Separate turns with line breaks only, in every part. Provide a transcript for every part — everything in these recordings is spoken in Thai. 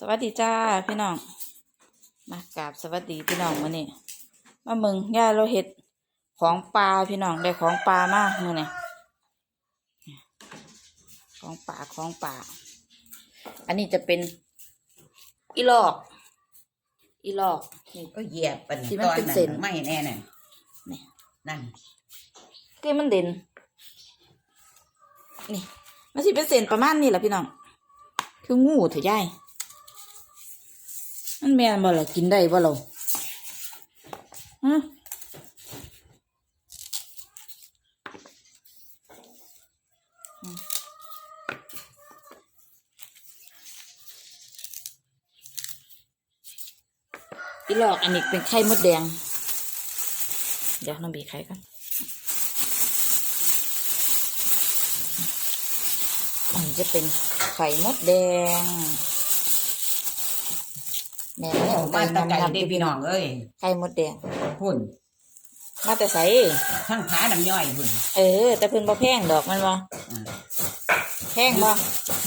สวัสดีจ้าพี่น้อง มากราบสวัสดีพี่น้องมื้อนี้มาเมึงย่าเราเห็ดของปลาพี่น้องได้ของปลามามื้อนี้ของป่าของป่า อันนี้จะเป็นอีหลอก อีหลอกนี่
ก็เหยียบปัน
ที่มันเป็นเส้น
ไม่แน่น่ะ
นี่
นั่น
คือมันเด่น นี่ มันสิเป็นเส้นประมาณนี้แหละพี่น้อง คืองูเถอะยาย มันแม่นบ่ล่ะกินได้บ่เราฮะอีหลอกอันนี้เป็นไข่มดแดง เดี๋ยวน้องบีไข่ก่อนอันนี้จะเป็นไข่มดแดง แม่ไม่
โอ้
เอาไป
บ้านตะไก่
นำ
เด้
ที่
พี่น้องเอ้ย
ไข่มดแดง
พุ่น
มาแต่ใส
ทั้งขาน้ำย่อยพุ่น
เออ แต่เพิ่นบ่แพงดอกมันบ่
อ่า
แพงบ่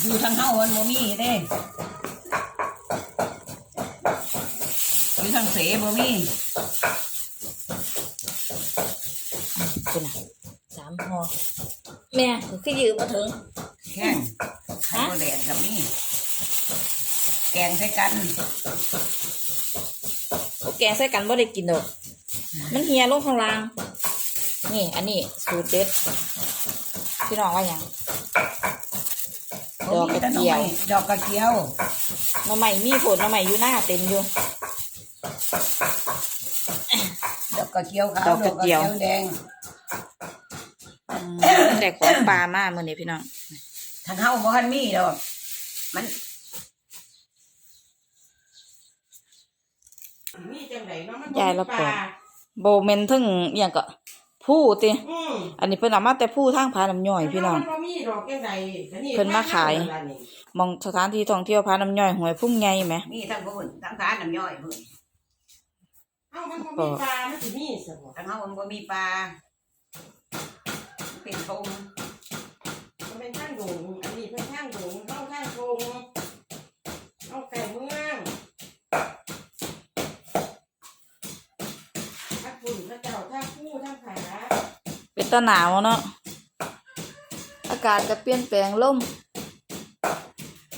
อยู่ทางเฮามันบ่มีเด้อยู่ทางเสบ่มี
คุณน่ะสามห่อแม่คือยืมมาถึง
แข้งไข่มดแดงกับมี แกงใส่กัน
โอแกงใส่กันบ่ได้กินดอกมันเฮียลงข้างล่าง นี่ อันนี้สูตรเด็ดพี่น้องว่าหยังดอกกระเจียว
บ่มีแต่หน่อไม้ดอกกระเจียว
หน่อใหม่มีผลหน่อใหม่อยู่หน้าเต็มอยู่
ดอกกระเจียวขาว
ดอกกระเจียว
แดง
อืมแต่ของปลามามื้อนี้พี่น้อง
ทางเฮาบ่ทันมีดอกมัน
มีจังไดเนาะมัน
ยายละ
บ่
ป
มี
อ
ป
กโบเมนทึ่งอหย่างก็ผู้ติ
อืม
อันนี้เพิ่นเอามาแต่ผู้ทางผาน้ำย่อยพี่น้อง
มันบ่มีดอกจังไดอันนี้
เพิ่นมาขาย
บ้นเรนี่
มองสถานที่ท่องเที่ยวผาน้ำย่อยหวยพุ่งใหญ่ไหม
มีทั้งพุ่นทั้งขาน้ำย่อยพุ่น
เอ้ามันบ่มีปลามันสิมีซะบ่
ทางเฮามันบ่มีปลามันเป็นทง
ตาหนาวเนาะ อากาศจะเปลี่ยนแปลงลม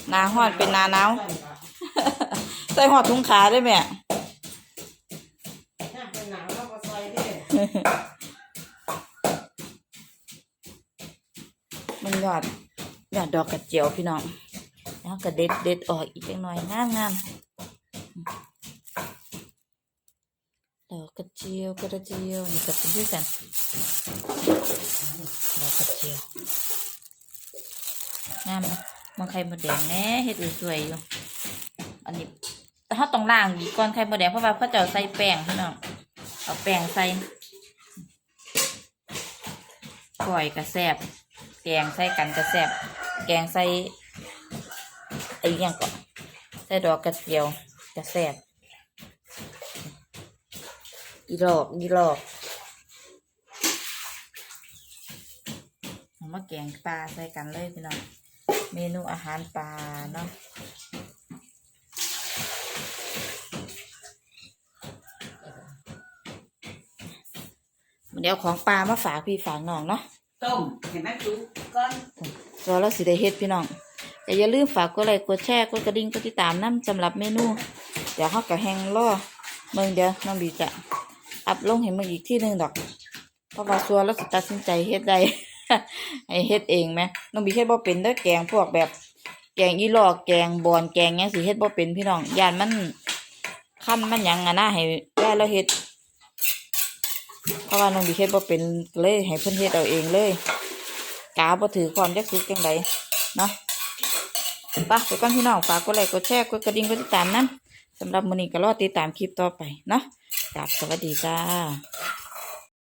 หนาฮ้อนเป็นหนาหนาว ใส่หอดถุงขาได้ไหม
น้ำเป็นหนาวเราก็ซอยเด้
มันยอดยอดดอกกระเจียวพี่น้องแล้วก็เด็ดเด็ดออกอีกจังหน่อยงามงาม ดอกกระเจียวกระเจียวนี่ก็เป็นด้วยกันดอกกระเจียวงามนะมันไข่มดแดงแน่เฮ็ดสวยๆอยู่อันนี้แต่เขาต้องล้างอีกก่อนไข่มดแดงเพราะว่าเขาจะเอาใส่แป้งพี่น้องเอาแป้งใส่ก่อยกระแซบแกงใส่กันกระแซบแกงใส่ไอ้ยังก่อนใส่ดอกกระเจียวกระแซบ อีหลอกอีหลอกเอามาแกงปลาใส่กันเลยพี่น้อง เมนูอาหารปลาเนาะเดี๋ยวของปลามาฝากพี่ฝากน้องเนาะ
ต้มเห็นไหมจุก่อน
รอแล้วสิได้เฮ็ดพี่น้องแต่อย่าลืมฝากกดไลค์กดแชร์กดกระดิ่งกดติดตามน้ำสำหรับเมนู เดี๋ยวเขากะแหงรอเมืองเดียวน้องบีจะ อัพลงให้เมืองอีกที่หนึ่งดอกเพราะว่าสัวแล้วสิตัดสินใจเฮ็ดได้ให้เฮ็ดเองไหมน้องบีเฮ็ดบ่เป็นเด้อแกงพวกแบบ แกงอีหลอกแกงบอนแกงยังสิเฮ็ดบ่เป็นพี่น้องย่านมันคั่นมันยังอะนะให้ได้แล้วเฮ็ดเพราะว่าน้องบีเฮ็ดบ่เป็นเลยให้เพิ่นเฮ็ดเอาเองเลยกาบ่ถือความจักสุกจังใดเนาะไปไปก่อนพี่น้องฝากกดไลค์กดแชร์กดกระดิ่งกดติดตามนํสำหรับมื้อนี้ก็รอติดตามคลิปต่อไปเนาะ กราบสวัสดีจ้า